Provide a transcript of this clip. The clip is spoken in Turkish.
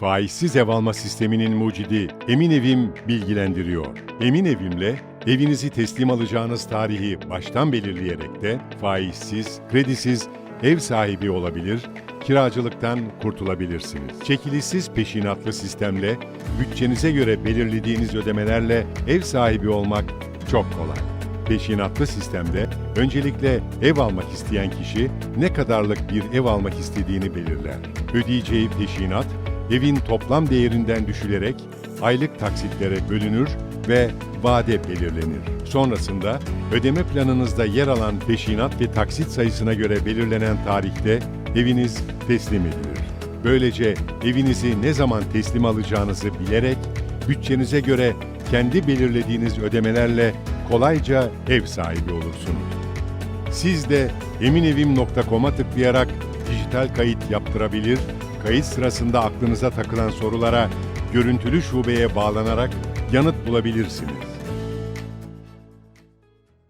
Faizsiz ev alma sisteminin mucidi Emin Evim bilgilendiriyor. Emin Evim'le evinizi teslim alacağınız tarihi baştan belirleyerek de faizsiz, kredisiz ev sahibi olabilir, kiracılıktan kurtulabilirsiniz. Çekilişsiz peşinatlı sistemle bütçenize göre belirlediğiniz ödemelerle ev sahibi olmak çok kolay. Peşinatlı sistemde öncelikle ev almak isteyen kişi ne kadarlık bir ev almak istediğini belirler. Ödeyeceği peşinat evin toplam değerinden düşülerek aylık taksitlere bölünür ve vade belirlenir. Sonrasında ödeme planınızda yer alan peşinat ve taksit sayısına göre belirlenen tarihte eviniz teslim edilir. Böylece evinizi ne zaman teslim alacağınızı bilerek bütçenize göre kendi belirlediğiniz ödemelerle kolayca ev sahibi olursunuz. Siz de eminevim.com'a tıklayarak dijital kayıt yaptırabilir, kayıt sırasında aklınıza takılan sorulara görüntülü şubeye bağlanarak yanıt bulabilirsiniz.